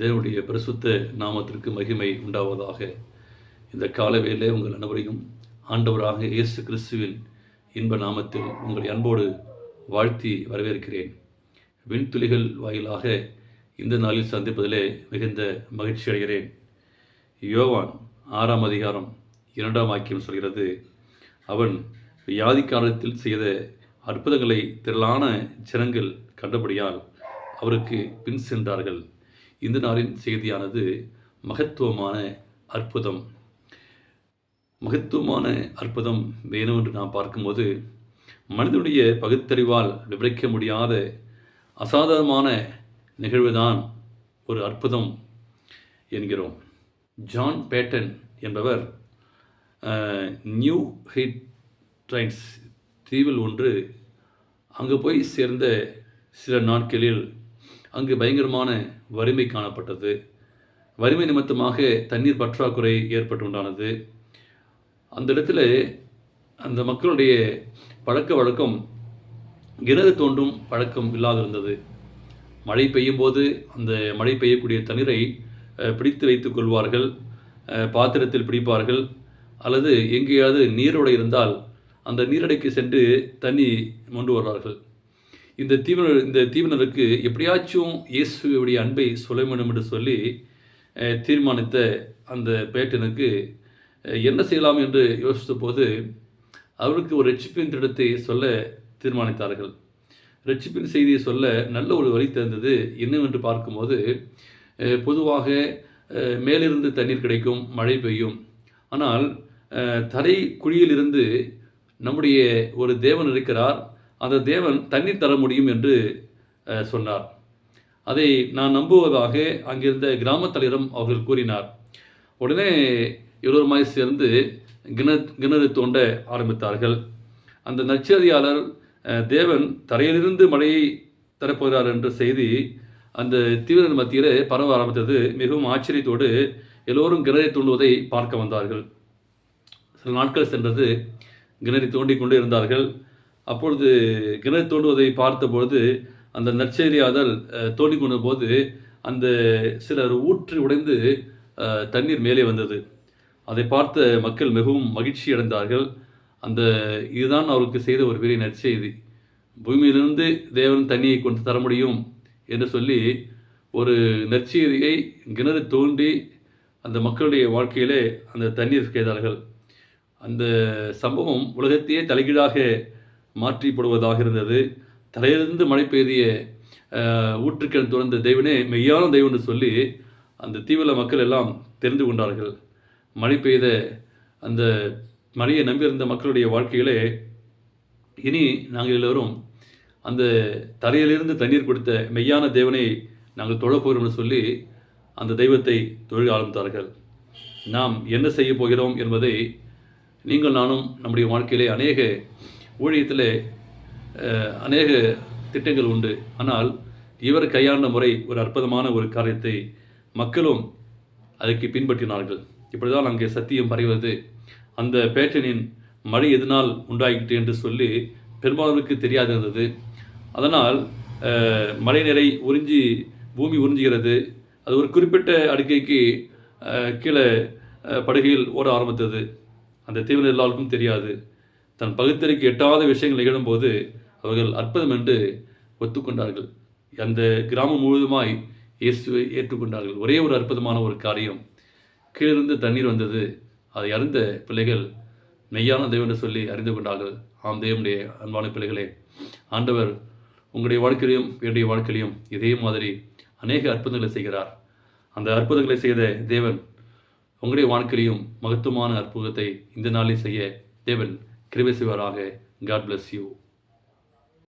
தேவனுடைய பிரசுத்த நாமத்திற்கு மகிமை உண்டாவதாக. இந்த காலவேளை உங்கள் அனைவரையும் ஆண்டவராக இயேசு கிறிஸ்துவின் இன்ப நாமத்தில் உங்களை அன்போடு வாழ்த்தி வரவேற்கிறேன். விண்துளிகள் வாயிலாக இந்த நாளில் சந்திப்பதிலே மிகுந்த மகிழ்ச்சி அடைகிறேன். யோவான் ஆறாம் அதிகாரம் இரண்டாம் வாக்கியம் சொல்கிறது அவன் வியாதி காலத்தில் செய்த அற்புதங்களை திரளான ஜனங்கள் கண்டபடியால் அவருக்கு பின் சென்றார்கள். இந்த நாளின் செய்தியானது மகத்துவமான அற்புதம். மகத்துவமான அற்புதம் வேணும் என்று நாம் பார்க்கும்போது மனிதனுடைய பகுத்தறிவால் விவரிக்க முடியாத அசாதாரணமான நிகழ்வுதான் ஒரு அற்புதம் என்கிறோம். ஜான் பேட்டன் என்பவர் நியூ ஹிட் ட்ரைன்ஸ் தீவில் ஒன்று அங்கு போய் சேர்ந்த சில நாட்களில் அங்கு பயங்கரமான வறுமை காணப்பட்டது. வறுமை நிமித்தமாக தண்ணீர் பற்றாக்குறை ஏற்பட்டுண்டானது. அந்த இடத்துல அந்த மக்களுடைய பழக்க வழக்கம் கிணறு தோண்டும் பழக்கம் இல்லாதிருந்தது. மழை பெய்யும் போது அந்த மழை பெய்யக்கூடிய தண்ணீரை பிடித்து வைத்துக் கொள்வார்கள் பாத்திரத்தில் பிடிப்பார்கள் அல்லது எங்கேயாவது நீரோடை இருந்தால் அந்த நீரடைக்கு சென்று தண்ணி கொண்டு வருவார்கள் இந்த தீவனர் இந்த தீவனருக்கு எப்படியாச்சும் இயேசுவுடைய அன்பை சொல்ல வேண்டும் என்று சொல்லி தீர்மானித்த அந்த பேட்டனுக்கு என்ன செய்யலாம் என்று யோசித்த போது அவருக்கு ஒரு ரட்சிப்பின் திட்டத்தை சொல்ல தீர்மானித்தார்கள். ரட்சிப்பின் செய்தியை சொல்ல நல்ல ஒரு வழி தெரிந்தது என்னவென்று பார்க்கும்போது பொதுவாக மேலிருந்து தண்ணீர் கிடைக்கும் மழை பெய்யும். ஆனால் தரை குழியிலிருந்து நம்முடைய ஒரு தேவன் இருக்கிறார் அந்த தேவன் தண்ணீர் தர முடியும் என்று சொன்னார். அதை நான் நம்புவதாக அங்கிருந்த கிராம தலைவரும் அவர்கள் கூறினார். உடனே எல்லோருமாய் சேர்ந்து கிணறு கிணறு தோண்ட ஆரம்பித்தார்கள். அந்த நற்செய்தியாளர் தேவன் தரையிலிருந்து மழையை தரப்போகிறார் என்ற செய்தி அந்த தீவிர மத்தியில் பரவ ஆரம்பித்தது. மிகவும் ஆச்சரியத்தோடு எல்லோரும் கிணறை தோண்டுவதை பார்க்க வந்தார்கள். சில நாட்கள் சென்றது கிணறி தோண்டி கொண்டு இருந்தார்கள். அப்பொழுது கிணறு தோண்டுவதை பார்த்தபொழுது அந்த நற்செய்தியாதல் தோண்டி தோண்டிக் கொண்ட போது அந்த சிலர் ஊற்றி உடைந்து தண்ணீர் மேலே வந்தது. அதை பார்த்த மக்கள் மிகவும் மகிழ்ச்சி அடைந்தார்கள். அந்த இதுதான் அவருக்கு செய்த ஒரு பெரிய நற்செய்தி. பூமியிலிருந்து தேவன் தண்ணியை கொண்டு தர முடியும் என்று சொல்லி ஒரு நற்செய்தியை கிணறு தோண்டி அந்த மக்களுடைய வாழ்க்கையிலே அந்த தண்ணீர் செய்தார்கள் அந்த சம்பவம் உலகத்தையே தலைகீழாக மாற்றிப்படுவதாக இருந்தது. தலையிலிருந்து மழை பெய்திய அஹ், துறந்த தெய்வனே மெய்யான தெய்வம் என்று சொல்லி அந்த தீவிர மக்கள் எல்லாம் தெரிந்து கொண்டார்கள். மழை பெய்த அந்த மழையை நம்பியிருந்த மக்களுடைய வாழ்க்கையிலே இனி நாங்கள் எல்லோரும் அந்த தலையிலிருந்து தண்ணீர் கொடுத்த மெய்யான தேவனை நாங்கள் தொழப்போகிறோம் என்று சொல்லி அந்த தெய்வத்தை தொழில் ஆரம்பித்தார்கள். நாம் என்ன செய்ய போகிறோம் என்பதை நீங்கள் நானும் நம்முடைய வாழ்க்கையிலே அநேக ஊழியத்தில் அநேக திட்டங்கள் உண்டு. ஆனால் இவர் கையாண்ட முறை ஒரு அற்புதமான ஒரு காரியத்தை மக்களும் அதற்கு பின்பற்றினார்கள். இப்படிதான் அங்கே சத்தியம் பறைவது அந்த பேட்டனின் மழை எதனால் உண்டாகிட்டு என்று சொல்லி பெரும்பாலருக்கு தெரியாதிருந்தது. அதனால் மழை நிறை உறிஞ்சி பூமி உறிஞ்சுகிறது. அது ஒரு குறிப்பிட்ட அடுக்கைக்கு கீழே படுகையில் ஓட ஆரம்பித்தது. அந்த தீவிர எல்லாருக்கும் தெரியாது. தன் பகுத்தறிக்கு எட்டாத விஷயங்கள் நிகழும்போது அவர்கள் அற்புதம் என்று ஒத்துக்கொண்டார்கள். அந்த கிராமம் முழுவதுமாய் இயேசுவை ஏற்றுக்கொண்டார்கள். ஒரே ஒரு அற்புதமான ஒரு காரியம். கீழிருந்து தண்ணீர் வந்தது. அதை அறிந்த பிள்ளைகள் மெய்யான தெய்வம் என்று சொல்லி அறிந்து கொண்டார்கள். ஆம் தேவனுடைய அன்பான பிள்ளைகளே ஆண்டவர் உங்களுடைய வாழ்க்கையிலும் என்னுடைய வாழ்க்கையிலும் இதே மாதிரி அநேக அற்புதங்களை செய்கிறார். அந்த அற்புதங்களை செய்த தேவன் உங்களுடைய வாழ்க்கையிலும் மகத்துவமான அற்புதத்தை இந்த நாளில் செய்ய தேவன் கிருபை செய்வாராக காட் bless யூ